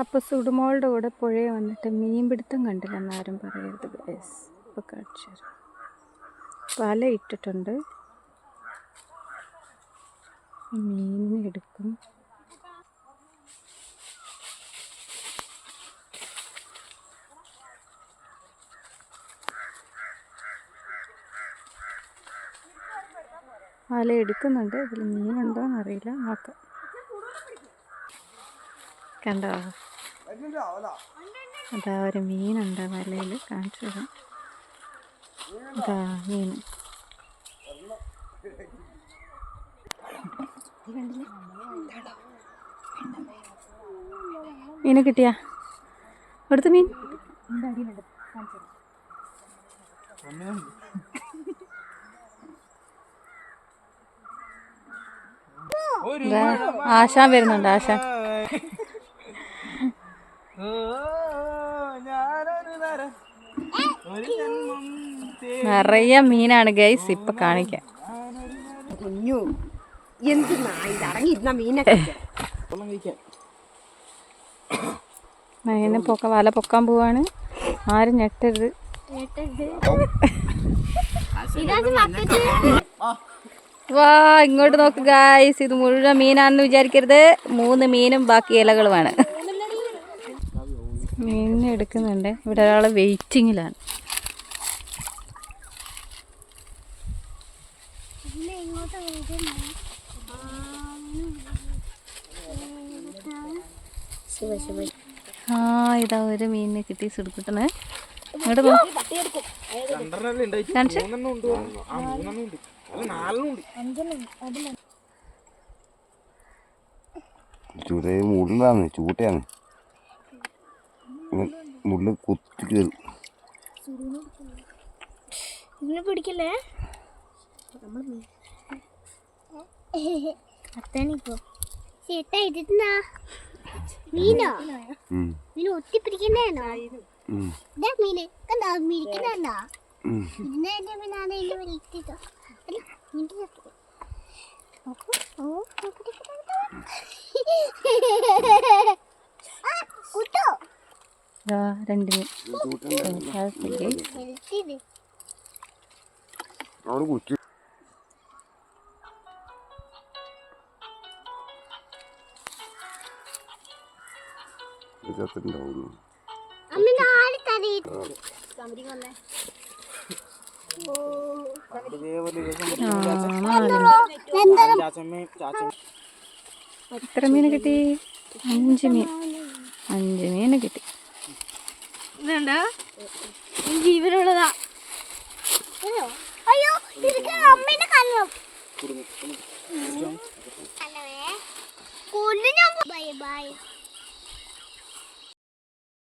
അപ്പോൾ സുടുമോളുടെ കൂടെ പുഴയെ വന്നിട്ട് മീൻ പിടുത്തം കണ്ടില്ലെന്ന് ആരും പറയരുത് ഗൈസ് ഇപ്പോൾ കാണിച്ചു തരാം. വല ഇട്ടിട്ടുണ്ട്. മീനിനെ എടുക്കും. വല എടുക്കുന്നുണ്ട്. ഇതിൽ മീനുണ്ടോ എന്നറിയില്ല നോക്കാം. കണ്ടോ? അതാ ഒരു മീനുണ്ട് വലയിൽ കാണിച്ചു അതാ ഇതാ മീൻ. മീനെ കിട്ടിയ? അടുത്ത മീൻ. ആശാൻ വരുന്നുണ്ട് ആശാൻ. നിറയെ മീനാണ് ഗൈസ് ഇപ്പൊ കാണിക്കാം. കുഞ്ഞു അടങ്ങിയിരുന്ന മീനൊക്കെ മീനെ പൊക്ക വല പൊക്കാൻ പോവാണ്. ആരും ഞെട്ടരുത്. വാ ഇങ്ങോട്ട് നോക്ക് ഗായ്സ് ഇത് മുഴുവൻ മീനാണെന്ന് വിചാരിക്കരുത്. മൂന്ന് മീനും ബാക്കി ഇലകളുമാണ്. മീനിനെ എടുക്കുന്നുണ്ട്. ഇവിടെ ഒരാൾ വെയിറ്റിങ്ങിലാണ്. ആ ഇതാ ഒരു മീനിനെ കിട്ടി സുടുക്കുട്ടന്. ഇങ്ങോട്ട് ചൂത മുള്ളിലാണ് ചൂട്ടയാണ് മുള്ള് കുത്തി കയറും ഇതിനെ പിടിക്കല്ലേ? അത്താണിപ്പോ ചേട്ടാ ഇതിന്നാ മീനോ? മീൻ ഒത്തിപ്പിടിക്കുന്നതാണോ ഉം, ഇതാ മീന്. കണ്ടോ? മിരിക്കുന്നുണ്ടോ ഉം. ഇന്ന് എന്റെ മീനാണ് ഓ ഓ ഓ ഓ ഓ, തലയിൽ എത്ര മീൻ കിട്ടി? അഞ്ച് മീൻ. അഞ്ച് മീൻ കിട്ടി. ജീവനുള്ളതാ. അയ്യോ അയ്യോ ഇതൊക്കെ അമ്മേന്റെ കണ്ണം കൊല്ലു ഞാൻ ബൈ ബൈ.